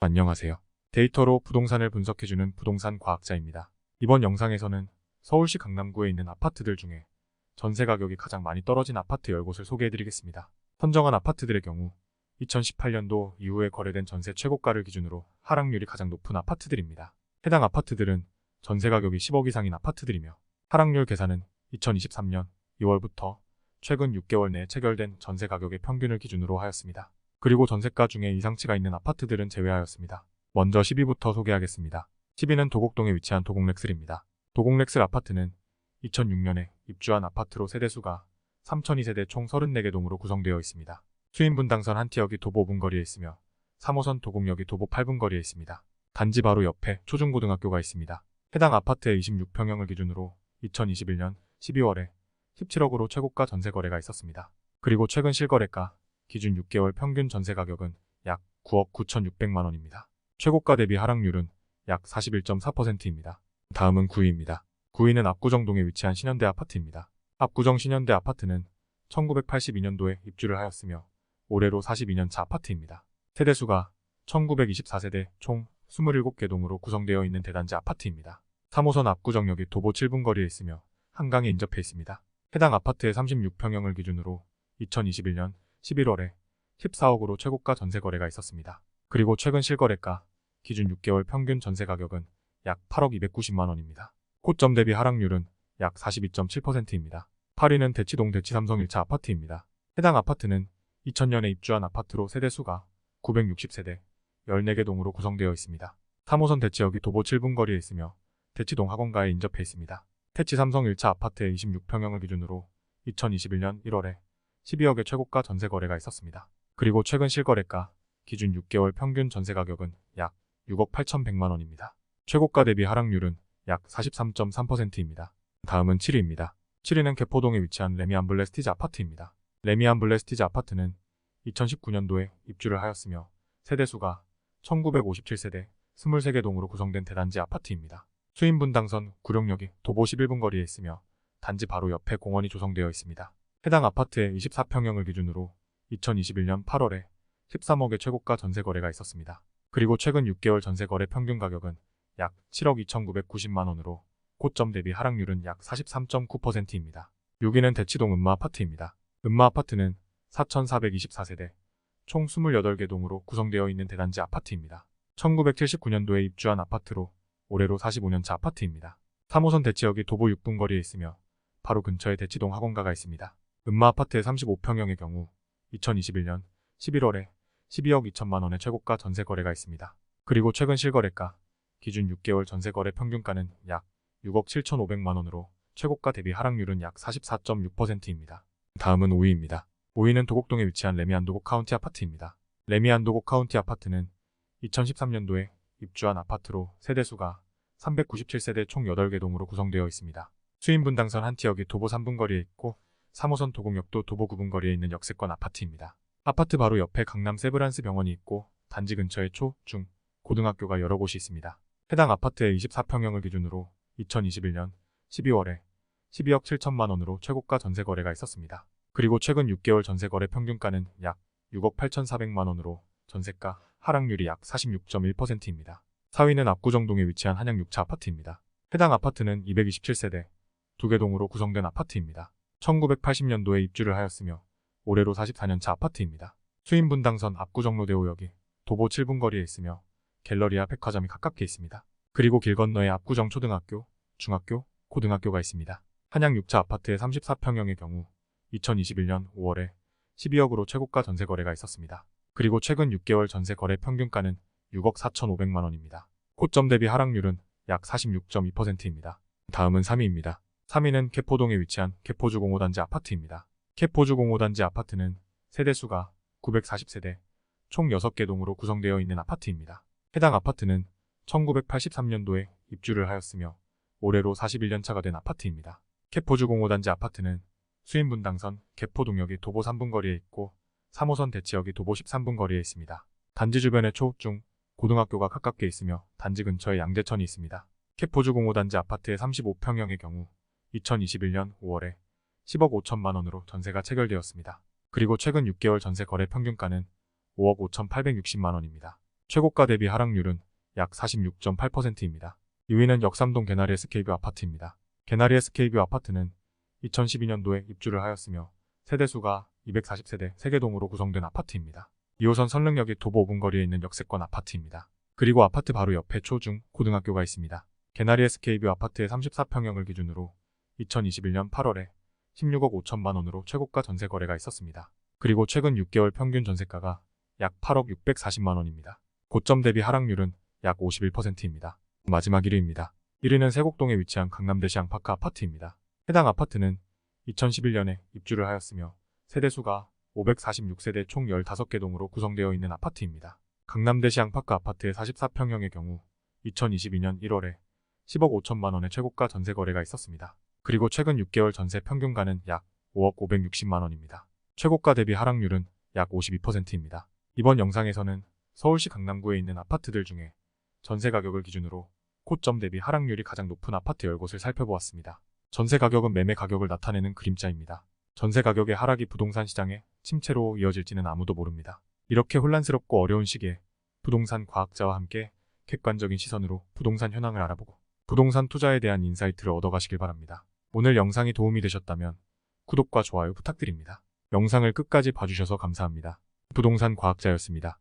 안녕하세요. 데이터로 부동산을 분석해주는 부동산 과학자입니다. 이번 영상에서는 서울시 강남구에 있는 아파트들 중에 전세 가격이 가장 많이 떨어진 아파트 10곳을 소개해드리겠습니다. 선정한 아파트들의 경우 2018년도 이후에 거래된 전세 최고가를 기준으로 하락률이 가장 높은 아파트들입니다. 해당 아파트들은 전세 가격이 10억 이상인 아파트들이며 하락률 계산은 2023년 2월부터 최근 6개월 내에 체결된 전세 가격의 평균을 기준으로 하였습니다. 그리고 전세가 중에 이상치가 있는 아파트들은 제외하였습니다. 먼저 10위부터 소개하겠습니다. 10위는 도곡동에 위치한 도곡렉슬입니다. 도곡렉슬 아파트는 2006년에 입주한 아파트로 세대수가 3,002세대 총 34개 동으로 구성되어 있습니다. 수인분당선 한 티역이 도보 5분 거리에 있으며 3호선 도곡역이 도보 8분 거리에 있습니다. 단지 바로 옆에 초중고등학교가 있습니다. 해당 아파트의 26평형을 기준으로 2021년 12월에 17억으로 최고가 전세 거래가 있었습니다. 그리고 최근 실거래가 기준 6개월 평균 전세 가격은 약 9억 9,600만 원입니다. 최고가 대비 하락률은 약 41.4%입니다. 다음은 9위입니다. 9위는 압구정동에 위치한 신현대 아파트입니다. 압구정 신현대 아파트는 1982년도에 입주를 하였으며 올해로 42년차 아파트입니다. 세대수가 1924세대 총 27개 동으로 구성되어 있는 대단지 아파트입니다. 3호선 압구정역이 도보 7분 거리에 있으며 한강에 인접해 있습니다. 해당 아파트의 36평형을 기준으로 2021년 11월에 14억으로 최고가 전세 거래가 있었습니다. 그리고 최근 실거래가 기준 6개월 평균 전세 가격은 약 8억 290만 원입니다. 고점 대비 하락률은 약 42.7%입니다. 8위는 대치동 대치삼성 1차 아파트입니다. 해당 아파트는 2000년에 입주한 아파트로 세대수가 960세대 14개 동으로 구성되어 있습니다. 3호선 대치역이 도보 7분 거리에 있으며 대치동 학원가에 인접해 있습니다. 태치 삼성 1차 아파트의 26평형을 기준으로 2021년 1월에 12억의 최고가 전세 거래가 있었습니다. 그리고 최근 실거래가 기준 6개월 평균 전세 가격은 약 6억 8,100만 원입니다. 최고가 대비 하락률은 약 43.3%입니다. 다음은 7위입니다. 7위는 개포동에 위치한 레미안 블레스티즈 아파트입니다. 레미안 블레스티즈 아파트는 2019년도에 입주를 하였으며 세대수가 1957세대 23개 동으로 구성된 대단지 아파트입니다. 수인분당선 구룡역이 도보 11분 거리에 있으며 단지 바로 옆에 공원이 조성되어 있습니다. 해당 아파트의 24평형을 기준으로 2021년 8월에 13억의 최고가 전세 거래가 있었습니다. 그리고 최근 6개월 전세 거래 평균 가격은 약 7억 2,990만 원으로 고점 대비 하락률은 약 43.9%입니다. 6위는 대치동 음마 아파트입니다. 음마 아파트는 4,424세대 총 28개 동으로 구성되어 있는 대단지 아파트입니다. 1979년도에 입주한 아파트로 올해로 45년차 아파트입니다. 3호선 대치역이 도보 6분 거리에 있으며 바로 근처에 대치동 학원가가 있습니다. 음마 아파트의 35평형의 경우 2021년 11월에 12억 2천만 원의 최고가 전세 거래가 있습니다. 그리고 최근 실거래가 기준 6개월 전세 거래 평균가는 약 6억 7,500만 원으로 최고가 대비 하락률은 약 44.6%입니다. 다음은 5위입니다. 5위는 도곡동에 위치한 레미안 도곡 카운티 아파트입니다. 레미안 도곡 카운티 아파트는 2013년도에 입주한 아파트로 세대수가 397세대 총 8개 동으로 구성되어 있습니다. 수인분당선 한 티역이 도보 3분 거리에 있고 3호선 도곡역도 도보 9분 거리에 있는 역세권 아파트입니다. 아파트 바로 옆에 강남 세브란스 병원이 있고 단지 근처에 초, 중, 고등학교가 여러 곳이 있습니다. 해당 아파트의 24평형을 기준으로 2021년 12월에 12억 7천만 원으로 최고가 전세 거래가 있었습니다. 그리고 최근 6개월 전세 거래 평균가는 약 6억 8,400만 원으로 전세가 하락률이 약 46.1%입니다. 4위는 압구정동에 위치한 한양 6차 아파트입니다. 해당 아파트는 227세대, 두개 동으로 구성된 아파트입니다. 1980년도에 입주를 하였으며 올해로 44년차 아파트입니다. 수인분당선 압구정로대오역이 도보 7분 거리에 있으며 갤러리아 백화점이 가깝게 있습니다. 그리고 길 건너에 압구정 초등학교, 중학교, 고등학교가 있습니다. 한양 6차 아파트의 34평형의 경우 2021년 5월에 12억으로 최고가 전세 거래가 있었습니다. 그리고 최근 6개월 전세 거래 평균가는 6억 4,500만 원입니다. 고점 대비 하락률은 약 46.2%입니다. 다음은 3위입니다. 3위는 개포동에 위치한 개포주 공호단지 아파트입니다. 개포주 공호단지 아파트는 세대수가 940세대, 총 6개 동으로 구성되어 있는 아파트입니다. 해당 아파트는 1983년도에 입주를 하였으며 올해로 41년 차가 된 아파트입니다. 개포주 공호단지 아파트는 수인분당선 개포동역이 도보 3분 거리에 있고 3호선 대치역이 도보 13분 거리에 있습니다. 단지 주변에 초, 중, 고등학교가 가깝게 있으며 단지 근처에 양재천이 있습니다. 개포주 공호단지 아파트의 35평형의 경우 2021년 5월에 10억 5천만 원으로 전세가 체결되었습니다. 그리고 최근 6개월 전세 거래 평균가는 5억 5,860만 원입니다. 최고가 대비 하락률은 약 46.8%입니다. 2위는 역삼동 개나리 SK뷰 아파트입니다. 개나리 SK뷰 아파트는 2012년도에 입주를 하였으며 세대수가 240세대 3개동으로 구성된 아파트입니다. 2호선 선릉역이 도보 5분 거리에 있는 역세권 아파트입니다. 그리고 아파트 바로 옆에 초중 고등학교가 있습니다. 개나리 SK뷰 아파트의 34평형을 기준으로 2021년 8월에 16억 5천만 원으로 최고가 전세 거래가 있었습니다. 그리고 최근 6개월 평균 전세가가 약 8억 640만 원입니다. 고점 대비 하락률은 약 51%입니다. 마지막 1위입니다. 1위는 세곡동에 위치한 강남대시 양파크 아파트입니다. 해당 아파트는 2011년에 입주를 하였으며 세대수가 546세대 총 15개 동으로 구성되어 있는 아파트입니다. 강남대시 양파크 아파트의 44평형의 경우 2022년 1월에 10억 5천만 원의 최고가 전세 거래가 있었습니다. 그리고 최근 6개월 전세 평균가는 약 5억 560만 원입니다. 최고가 대비 하락률은 약 52%입니다. 이번 영상에서는 서울시 강남구에 있는 아파트들 중에 전세 가격을 기준으로 고점 대비 하락률이 가장 높은 아파트 10곳을 살펴보았습니다. 전세 가격은 매매 가격을 나타내는 그림자입니다. 전세 가격의 하락이 부동산 시장의 침체로 이어질지는 아무도 모릅니다. 이렇게 혼란스럽고 어려운 시기에 부동산 과학자와 함께 객관적인 시선으로 부동산 현황을 알아보고 부동산 투자에 대한 인사이트를 얻어가시길 바랍니다. 오늘 영상이 도움이 되셨다면 구독과 좋아요 부탁드립니다. 영상을 끝까지 봐주셔서 감사합니다. 부동산 과학자였습니다.